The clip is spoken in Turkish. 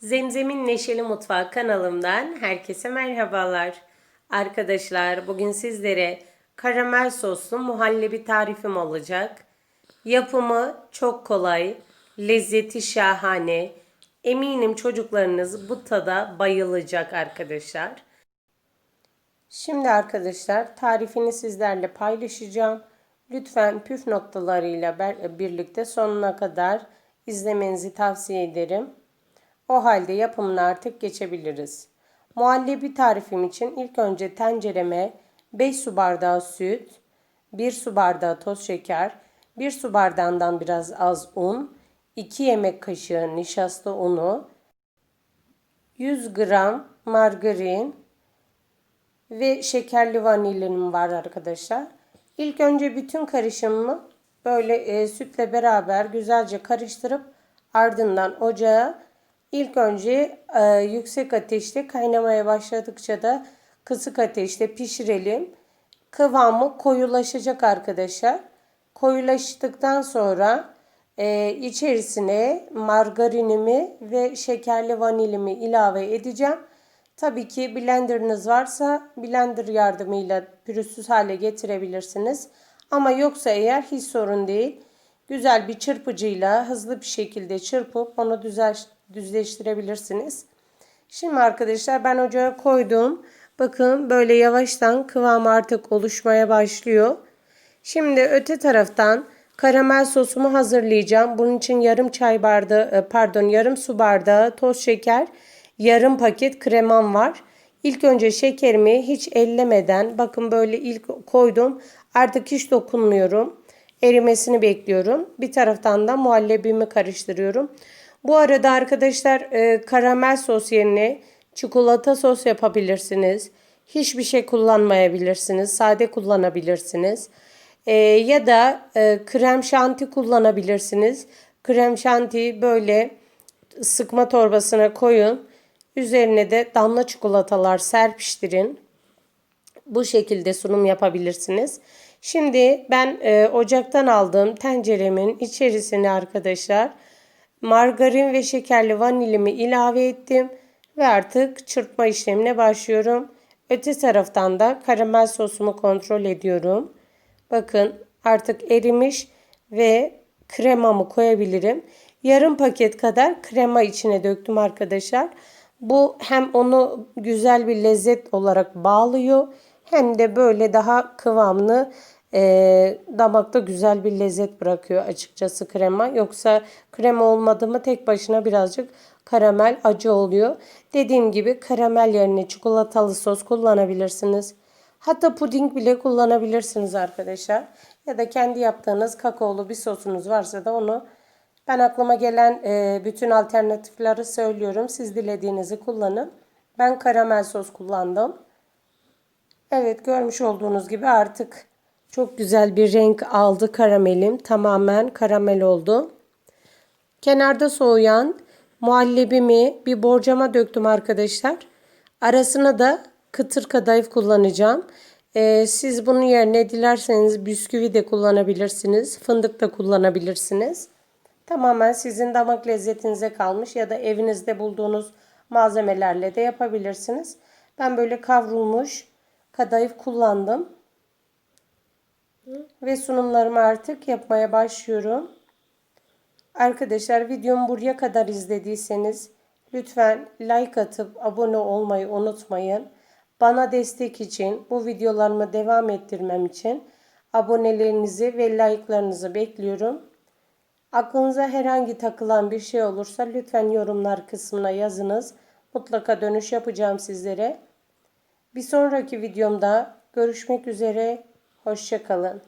Zemzem'in Neşeli Mutfağı kanalımdan herkese merhabalar. Arkadaşlar bugün sizlere karamel soslu muhallebi tarifim olacak. Yapımı çok kolay, lezzeti şahane. Eminim çocuklarınız bu tada bayılacak arkadaşlar. Şimdi arkadaşlar tarifini sizlerle paylaşacağım. Lütfen püf noktalarıyla birlikte sonuna kadar izlemenizi tavsiye ederim. O halde yapımına artık geçebiliriz. Muhallebi tarifim için ilk önce tencereme 5 su bardağı süt, 1 su bardağı toz şeker, 1 su bardağından biraz az un, 2 yemek kaşığı nişasta unu, 100 gram margarin ve şekerli vanilyaım var arkadaşlar. İlk önce bütün karışımımı böyle e, sütle beraber güzelce karıştırıp ardından ocağa ilk önce e, yüksek ateşte kaynamaya başladıkça da kısık ateşte pişirelim. Kıvamı koyulaşacak arkadaşlar. Koyulaştıktan sonra e, içerisine margarinimi ve şekerli vanilimi ilave edeceğim. Tabii ki blenderınız varsa blender yardımıyla pürüzsüz hale getirebilirsiniz. Ama yoksa eğer hiç sorun değil. Güzel bir çırpıcıyla hızlı bir şekilde çırpıp onu düzel, düzleştirebilirsiniz. Şimdi arkadaşlar ben ocağa koydum. Bakın böyle yavaştan kıvam artık oluşmaya başlıyor. Şimdi öte taraftan karamel sosumu hazırlayacağım. Bunun için yarım çay bardağı pardon yarım su bardağı toz şeker, yarım paket kremam var. İlk önce şekerimi hiç ellemeden bakın böyle ilk koydum. Artık hiç dokunmuyorum. Erimesini bekliyorum. Bir taraftan da muhallebimi karıştırıyorum. Bu arada arkadaşlar e, karamel sos yerine çikolata sos yapabilirsiniz. Hiçbir şey kullanmayabilirsiniz. Sade kullanabilirsiniz. E, ya da e, krem şanti kullanabilirsiniz. Krem şanti böyle sıkma torbasına koyun. Üzerine de damla çikolatalar serpiştirin. Bu şekilde sunum yapabilirsiniz. Şimdi ben e, ocaktan aldığım tenceremin içerisine arkadaşlar margarin ve şekerli vanilimi ilave ettim ve artık çırpma işlemine başlıyorum. Öte taraftan da karamel sosumu kontrol ediyorum. Bakın artık erimiş ve kremamı koyabilirim. Yarım paket kadar krema içine döktüm arkadaşlar. Bu hem onu güzel bir lezzet olarak bağlıyor hem de böyle daha kıvamlı e, damakta güzel bir lezzet bırakıyor açıkçası krema. Yoksa krema olmadı mı tek başına birazcık karamel acı oluyor. Dediğim gibi karamel yerine çikolatalı sos kullanabilirsiniz. Hatta puding bile kullanabilirsiniz arkadaşlar. Ya da kendi yaptığınız kakaolu bir sosunuz varsa da onu ben aklıma gelen e, bütün alternatifleri söylüyorum. Siz dilediğinizi kullanın. Ben karamel sos kullandım. Evet görmüş olduğunuz gibi artık çok güzel bir renk aldı karamelim. Tamamen karamel oldu. Kenarda soğuyan muhallebimi bir borcama döktüm arkadaşlar. Arasına da kıtır kadayıf kullanacağım. Ee, siz bunun yerine dilerseniz bisküvi de kullanabilirsiniz. Fındık da kullanabilirsiniz. Tamamen sizin damak lezzetinize kalmış ya da evinizde bulduğunuz malzemelerle de yapabilirsiniz. Ben böyle kavrulmuş kadayıf kullandım. Ve sunumlarımı artık yapmaya başlıyorum. Arkadaşlar videomu buraya kadar izlediyseniz lütfen like atıp abone olmayı unutmayın. Bana destek için bu videolarımı devam ettirmem için abonelerinizi ve like'larınızı bekliyorum. Aklınıza herhangi takılan bir şey olursa lütfen yorumlar kısmına yazınız. Mutlaka dönüş yapacağım sizlere. Bir sonraki videomda görüşmek üzere. Hoşçakalın.